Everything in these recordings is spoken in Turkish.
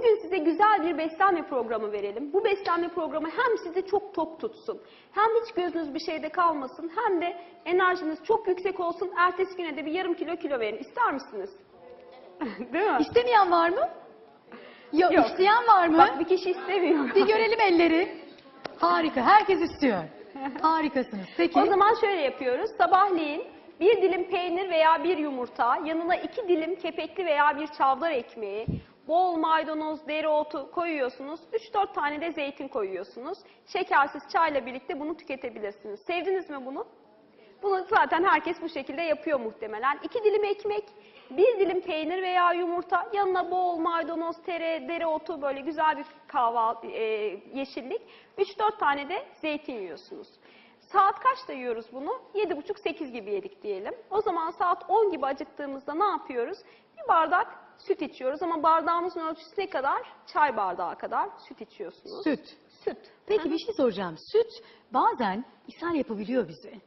Bugün size güzel bir beslenme programı verelim. Bu beslenme programı hem sizi çok tok tutsun, hem hiç gözünüz bir şeyde kalmasın, hem de enerjiniz çok yüksek olsun. Ertesi güne de bir yarım kilo kilo verin. İster misiniz? Değil mi? İstemeyen var mı? Yok. Yok. İsteyen var mı? Bak bir kişi istemiyor. Bir görelim elleri. Harika. Herkes istiyor. Harikasınız. Peki. O zaman şöyle yapıyoruz. Sabahleyin bir dilim peynir veya bir yumurta, yanına iki dilim kepekli veya bir çavdar ekmeği, bol maydanoz, dereotu koyuyorsunuz. 3-4 tane de zeytin koyuyorsunuz. Şekersiz çayla birlikte bunu tüketebilirsiniz. Sevdiniz mi bunu? Bunu zaten herkes bu şekilde yapıyor muhtemelen. İki dilim ekmek, bir dilim peynir veya yumurta, yanına bol maydanoz, tere, dereotu böyle güzel bir kahvaltı, e, yeşillik. 3-4 tane de zeytin yiyorsunuz. Saat kaçta yiyoruz bunu? 7.30-8 gibi yedik diyelim. O zaman saat 10 gibi acıktığımızda ne yapıyoruz? Bir bardak süt içiyoruz ama bardağımızın ölçüsü ne kadar? Çay bardağı kadar süt içiyorsunuz. Süt. Süt. Peki bir şey soracağım. Süt bazen ishal yapabiliyor bizi.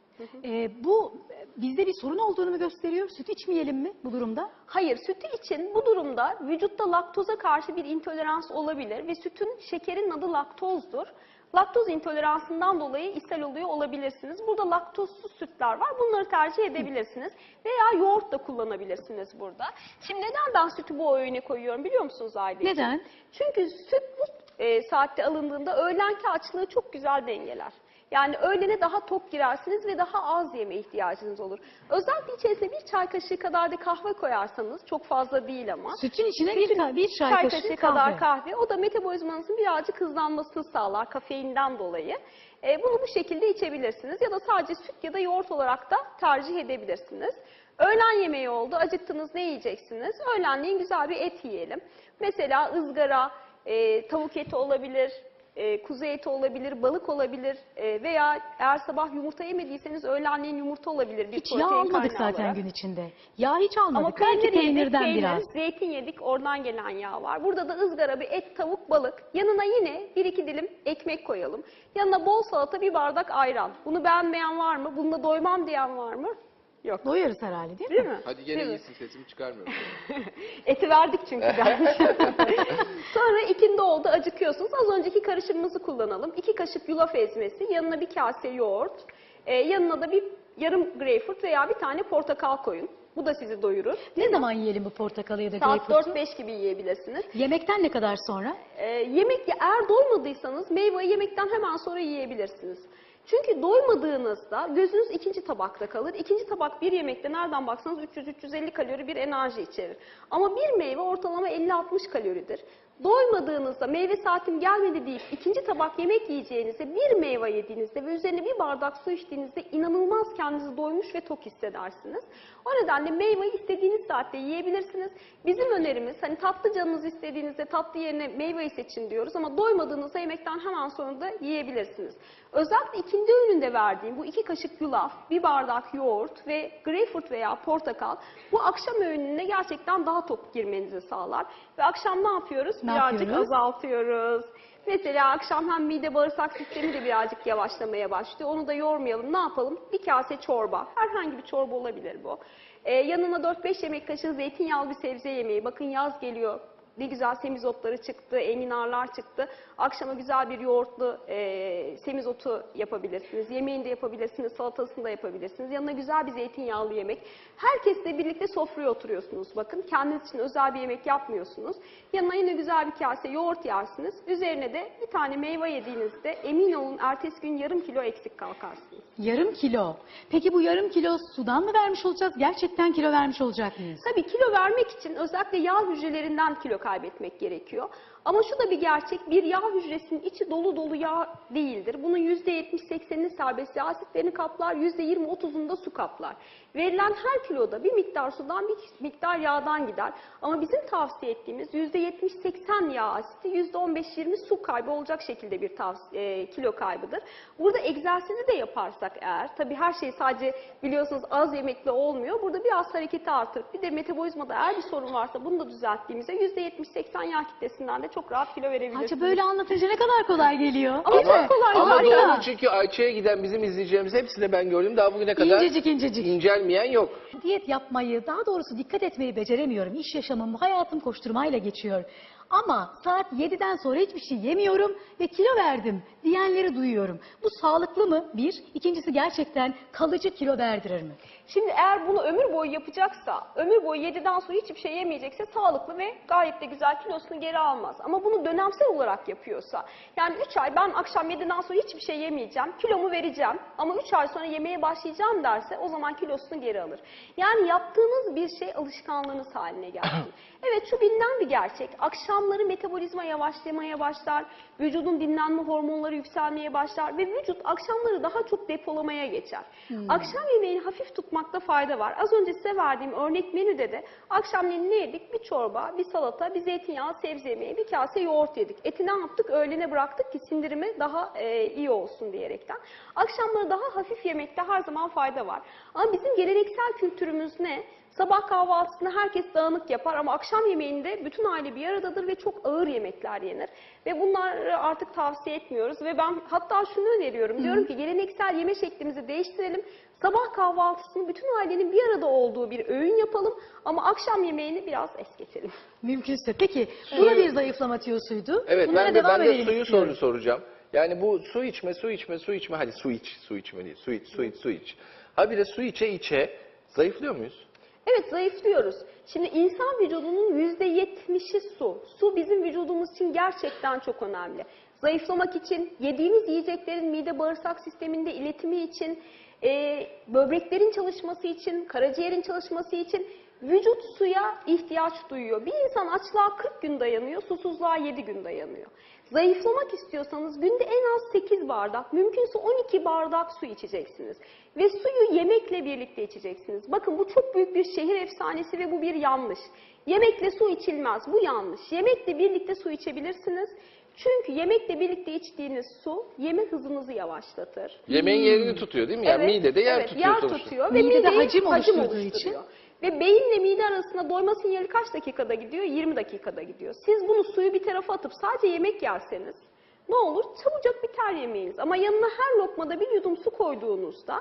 Ee, bu bizde bir sorun olduğunu mu gösteriyor? Süt içmeyelim mi bu durumda? Hayır, sütü için bu durumda vücutta laktoza karşı bir intolerans olabilir ve sütün şekerin adı laktozdur. Laktoz intoleransından dolayı ishal oluyor olabilirsiniz. Burada laktozsuz sütler var. Bunları tercih edebilirsiniz. Veya yoğurt da kullanabilirsiniz burada. Şimdi neden ben sütü bu öğüne koyuyorum biliyor musunuz Aydın? Neden? Çünkü süt bu e, saatte alındığında öğlenki açlığı çok güzel dengeler. Yani öğlene daha tok girersiniz ve daha az yeme ihtiyacınız olur. Özellikle içerisine bir çay kaşığı kadar da kahve koyarsanız, çok fazla değil ama. Sütün içine bir, Sütün bir çay, çay kaşığı, kadar kahve. kahve. O da metabolizmanızın birazcık hızlanmasını sağlar kafeinden dolayı. E, bunu bu şekilde içebilirsiniz ya da sadece süt ya da yoğurt olarak da tercih edebilirsiniz. Öğlen yemeği oldu. Acıktınız ne yiyeceksiniz? Öğlenleyin güzel bir et yiyelim. Mesela ızgara, e, tavuk eti olabilir, e, kuzu eti olabilir, balık olabilir e, veya eğer sabah yumurta yemediyseniz öğlenleyin yumurta olabilir. Bir Hiç yağ almadık zaten olarak. gün içinde. Yağ hiç almadık. Ama Belki peynir yedik, peynirden peynir, biraz. zeytin yedik, oradan gelen yağ var. Burada da ızgara bir et, tavuk, balık. Yanına yine bir iki dilim ekmek koyalım. Yanına bol salata, bir bardak ayran. Bunu beğenmeyen var mı? Bununla doymam diyen var mı? Yok. Doyarız herhalde değil, Değil mi? mi? Hadi gene iyisin sesimi çıkarmıyorum. Eti verdik çünkü gelmiş. Sonra ikindi oldu acıkıyorsunuz. Az önceki karışımımızı kullanalım. İki kaşık yulaf ezmesi, yanına bir kase yoğurt, e, yanına da bir yarım greyfurt veya bir tane portakal koyun. Bu da sizi doyurur. Ne zaman yiyelim bu portakalı ya da Saat greyfurtu? 4-5 gibi yiyebilirsiniz. Yemekten ne kadar sonra? Ee, yemek eğer doymadıysanız meyveyi yemekten hemen sonra yiyebilirsiniz. Çünkü doymadığınızda gözünüz ikinci tabakta kalır. İkinci tabak bir yemekte nereden baksanız 300-350 kalori bir enerji içerir. Ama bir meyve ortalama 50-60 kaloridir. Doymadığınızda meyve saatim gelmedi deyip ikinci tabak yemek yiyeceğinizde bir meyve yediğinizde ve üzerine bir bardak su içtiğinizde inanılmaz kendinizi doymuş ve tok hissedersiniz. O nedenle meyveyi istediğiniz saatte yiyebilirsiniz. Bizim önerimiz hani tatlı canınız istediğinizde tatlı yerine meyveyi seçin diyoruz ama doymadığınızda yemekten hemen sonra da yiyebilirsiniz. Özellikle ikinci öğününde verdiğim bu iki kaşık yulaf, bir bardak yoğurt ve greyfurt veya portakal bu akşam öğününe gerçekten daha tok girmenizi sağlar. Ve akşam ne yapıyoruz? Birazcık yapıyoruz? azaltıyoruz. Mesela akşam hem mide bağırsak sistemi de birazcık yavaşlamaya başlıyor. Onu da yormayalım. Ne yapalım? Bir kase çorba. Herhangi bir çorba olabilir bu. Ee, yanına 4-5 yemek kaşığı zeytinyağlı bir sebze yemeği. Bakın yaz geliyor. Ne güzel semizotları çıktı, enginarlar çıktı. Akşama güzel bir yoğurtlu e, semizotu yapabilirsiniz. Yemeğini de yapabilirsiniz, salatasını da yapabilirsiniz. Yanına güzel bir zeytinyağlı yemek. Herkesle birlikte sofraya oturuyorsunuz. Bakın kendiniz için özel bir yemek yapmıyorsunuz. Yanına yine güzel bir kase yoğurt yersiniz. Üzerine de bir tane meyve yediğinizde emin olun ertesi gün yarım kilo eksik kalkarsınız. Yarım kilo. Peki bu yarım kilo sudan mı vermiş olacağız? Gerçekten kilo vermiş olacak mıyız? Tabii kilo vermek için özellikle yağ hücrelerinden kilo kaybetmek gerekiyor. Ama şu da bir gerçek, bir yağ hücresinin içi dolu dolu yağ değildir. Bunun %70-80'ini serbest yağ asitlerini kaplar, %20-30'unu da su kaplar. Verilen her kiloda bir miktar sudan bir miktar yağdan gider. Ama bizim tavsiye ettiğimiz %70-80 yağ asiti, %15-20 su kaybı olacak şekilde bir tavsiye, e, kilo kaybıdır. Burada egzersizi de yaparsak eğer, tabii her şey sadece biliyorsunuz az yemekle olmuyor. Burada biraz hareketi artırıp bir de metabolizmada eğer bir sorun varsa bunu da düzelttiğimizde %70-80 yağ kitlesinden de çok rahat kilo verebilirsiniz. Ayça böyle anlatınca ne kadar kolay geliyor. Ama çok kolay ama zaten. doğru çünkü Ayça'ya giden bizim izleyicilerimiz hepsini ben gördüm. Daha bugüne kadar İncecik incecik. incelmeyen yok. Diyet yapmayı, daha doğrusu dikkat etmeyi beceremiyorum. İş yaşamım, hayatım koşturmayla geçiyor. Ama saat 7'den sonra hiçbir şey yemiyorum ve kilo verdim diyenleri duyuyorum. Bu sağlıklı mı? Bir. İkincisi gerçekten kalıcı kilo verdirir mi? Şimdi eğer bunu ömür boyu yapacaksa, ömür boyu 7'den sonra hiçbir şey yemeyecekse sağlıklı ve gayet de güzel kilosunu geri almaz. Ama bunu dönemsel olarak yapıyorsa, yani 3 ay ben akşam 7'den sonra hiçbir şey yemeyeceğim, kilomu vereceğim ama 3 ay sonra yemeye başlayacağım derse o zaman kilosunu geri alır. Yani yaptığınız bir şey alışkanlığınız haline gelsin. evet şu bilinen bir gerçek. Akşamları metabolizma yavaşlamaya başlar, vücudun dinlenme hormonları yükselmeye başlar ve vücut akşamları daha çok depolamaya geçer. Akşam yemeğini hafif tutmakta fayda var. Az önce size verdiğim örnek menüde de akşamleyin ne yedik? Bir çorba, bir salata, bir zeytinyağı, sebze yemeği, bir kase yoğurt yedik. Eti ne yaptık? Öğlene bıraktık ki sindirimi daha e, iyi olsun diyerekten. Akşamları daha hafif yemekte her zaman fayda var. Ama bizim geleneksel kültürümüz ne? Sabah kahvaltısını herkes dağınık yapar ama akşam yemeğinde bütün aile bir aradadır ve çok ağır yemekler yenir. Ve bunları artık tavsiye etmiyoruz ve ben hatta şunu öneriyorum. Diyorum ki geleneksel yeme şeklimizi değiştirelim. Sabah kahvaltısını bütün ailenin bir arada olduğu bir öğün yapalım ama akşam yemeğini biraz es geçelim. Mümkünse. Peki bu da bir zayıflama tüyosuydu. Evet Bunlara ben de, devam ben de suyu soru soracağım. Yani bu su içme, su içme, su içme. Hadi su iç, su içme değil. Su iç, su iç, su iç. Habire su içe içe zayıflıyor muyuz? Evet zayıflıyoruz. Şimdi insan vücudunun yüzde yetmişi su. Su bizim vücudumuz için gerçekten çok önemli. Zayıflamak için, yediğimiz yiyeceklerin mide bağırsak sisteminde iletimi için, e, böbreklerin çalışması için, karaciğerin çalışması için vücut suya ihtiyaç duyuyor. Bir insan açlığa 40 gün dayanıyor, susuzluğa 7 gün dayanıyor. Zayıflamak istiyorsanız günde en az 8 bardak, mümkünse 12 bardak su içeceksiniz. Ve suyu yemekle birlikte içeceksiniz. Bakın bu çok büyük bir şehir efsanesi ve bu bir yanlış. Yemekle su içilmez, bu yanlış. Yemekle birlikte su içebilirsiniz. Çünkü yemekle birlikte içtiğiniz su yeme hızınızı yavaşlatır. Yemeğin yerini tutuyor değil mi? Yani midede yer evet, tutuyor yer tutuyor ve Midede hacim oluşturduğu oluşturuyor. için. Ve beyinle mide arasında doyma sinyali kaç dakikada gidiyor? 20 dakikada gidiyor. Siz bunu suyu bir tarafa atıp sadece yemek yerseniz ne olur? Çabucak biter yemeğiniz. Ama yanına her lokmada bir yudum su koyduğunuzda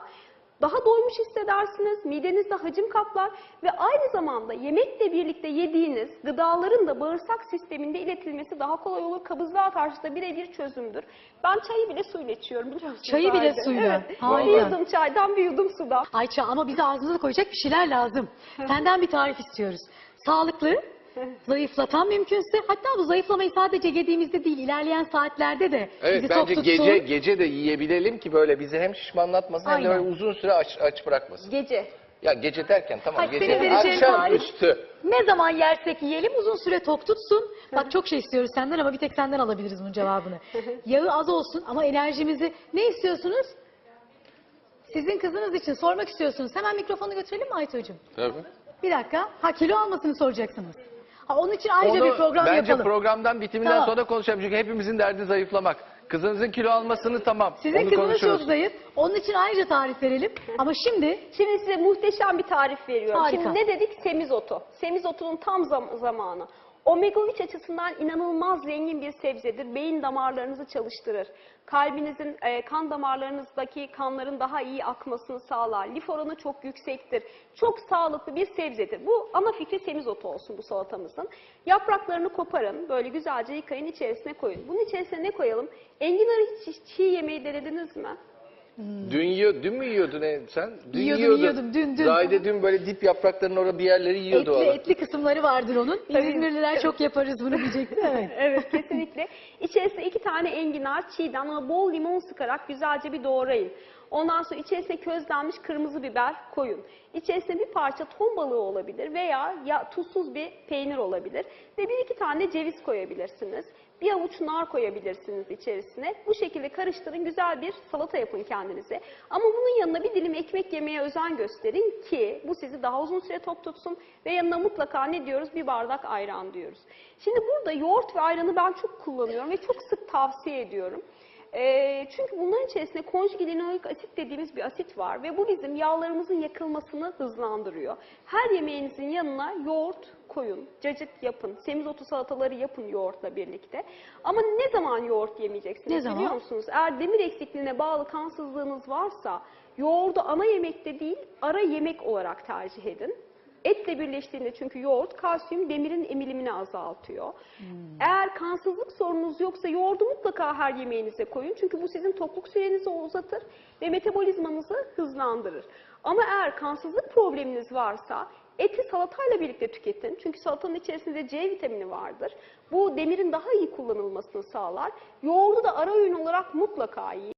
daha doymuş hissedersiniz, midenizde hacim kaplar ve aynı zamanda yemekle birlikte yediğiniz gıdaların da bağırsak sisteminde iletilmesi daha kolay olur. Kabızlığa karşı da birebir çözümdür. Ben çayı bile suyla içiyorum biliyor musunuz? Çayı bile Ayrıca? suyla. Evet. Harika. Bir yudum çaydan bir yudum sudan. Ayça ama bize ağzımıza koyacak bir şeyler lazım. Senden bir tarif istiyoruz. Sağlıklı, zayıflatan mümkünse hatta bu zayıflamayı sadece yediğimizde değil ilerleyen saatlerde de Evet bizi tok bence tutsun. gece gece de yiyebilelim ki böyle bizi hem şişmanlatmasın hem de Aynen. böyle uzun süre aç, aç bırakmasın. Gece. Ya gece derken tamam Hadi gece vereceğin akşam tarif. üstü. Ne zaman yersek yiyelim uzun süre tok tutsun. Bak çok şey istiyoruz senden ama bir tek senden alabiliriz bunun cevabını. Yağı az olsun ama enerjimizi ne istiyorsunuz? Sizin kızınız için sormak istiyorsunuz. Hemen mikrofonu götürelim mi Aytuğ'cum? Tabii. Bir dakika. Ha kilo almasını soracaksınız. Ha, onun için ayrıca bir program bence yapalım. programdan bitiminden Tamam. sonra konuşalım. Çünkü hepimizin derdi zayıflamak. Kızınızın kilo almasını tamam. Sizin onu kızınız konuşuruz. çok zayıf. Onun için ayrıca tarif verelim. Ama şimdi Şimdi size muhteşem bir tarif veriyorum. Harika. Şimdi ne dedik? Semizotu. Semizotunun tam zam- zamanı. Omega 3 açısından inanılmaz zengin bir sebzedir. Beyin damarlarınızı çalıştırır. Kalbinizin, e, kan damarlarınızdaki kanların daha iyi akmasını sağlar. Lif oranı çok yüksektir. Çok sağlıklı bir sebzedir. Bu ana fikri semizotu olsun bu salatamızın. Yapraklarını koparın. Böyle güzelce yıkayın içerisine koyun. Bunun içerisine ne koyalım? Enginarı hiç çiğ yemeği denediniz mi? Dün yiyor, dün mü yiyordun e, sen? Dün Yiyordum, yiyordun. yiyordum, dün, dün. Zahide dün böyle dip yapraklarının orada bir yerleri yiyordu. etli etli kısımları vardır onun. İzmirliler çok yaparız bunu diyecektim. Evet. evet kesinlikle. İçerisine iki tane enginar çiğden ama bol limon sıkarak güzelce bir doğrayın. Ondan sonra içerisine közlenmiş kırmızı biber koyun. İçerisine bir parça ton balığı olabilir veya ya tuzsuz bir peynir olabilir. Ve bir iki tane ceviz koyabilirsiniz. Bir avuç nar koyabilirsiniz içerisine. Bu şekilde karıştırın, güzel bir salata yapın kendinize. Ama bunun yanına bir dilim ekmek yemeye özen gösterin ki bu sizi daha uzun süre tok tutsun ve yanına mutlaka ne diyoruz? Bir bardak ayran diyoruz. Şimdi burada yoğurt ve ayranı ben çok kullanıyorum ve çok sık tavsiye ediyorum. Ee, çünkü bunların içerisinde konjugilinoik asit dediğimiz bir asit var ve bu bizim yağlarımızın yakılmasını hızlandırıyor. Her yemeğinizin yanına yoğurt koyun, cacık yapın, semizotu salataları yapın yoğurtla birlikte. Ama ne zaman yoğurt yemeyeceksiniz Ne zaman? biliyor musunuz? Eğer demir eksikliğine bağlı kansızlığınız varsa yoğurdu ana yemekte değil ara yemek olarak tercih edin. Etle birleştiğinde çünkü yoğurt kalsiyum demirin emilimini azaltıyor. Eğer kansızlık sorununuz yoksa yoğurdu mutlaka her yemeğinize koyun. Çünkü bu sizin tokluk sürenizi uzatır ve metabolizmanızı hızlandırır. Ama eğer kansızlık probleminiz varsa eti salatayla birlikte tüketin. Çünkü salatanın içerisinde C vitamini vardır. Bu demirin daha iyi kullanılmasını sağlar. Yoğurdu da ara öğün olarak mutlaka yiyin.